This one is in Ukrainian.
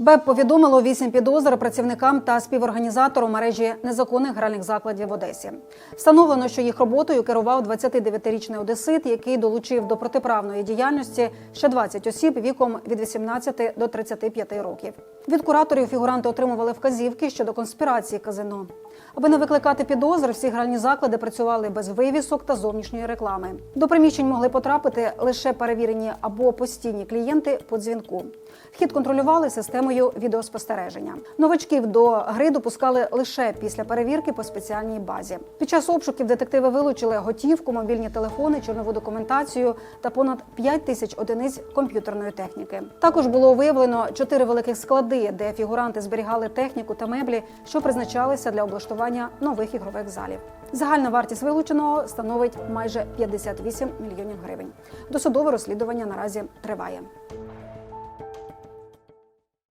БЕП повідомило вісім підозр працівникам та співорганізатору мережі незаконних гральних закладів в Одесі. Встановлено, що їх роботою керував 29-річний одесит, який долучив до протиправної діяльності ще 20 осіб віком від 18 до 35 років. Від кураторів фігуранти отримували вказівки щодо конспірації казино. Аби не викликати підозр, всі гральні заклади працювали без вивісок та зовнішньої реклами. До приміщень могли потрапити лише перевірені або постійні клієнти по дзвінку. Вхід контролювали системою відеоспостереження. Новачків до гри допускали лише після перевірки по спеціальній базі. Під час обшуків детективи вилучили готівку, мобільні телефони, чорнову документацію та понад 5 тисяч одиниць комп'ютерної техніки. Також було виявлено чотири великих склади, де фігуранти зберігали техніку та меблі, що призначалися для облаштування нових ігрових залів. Загальна вартість вилученого становить майже 58 мільйонів гривень. Досудове розслідування наразі триває.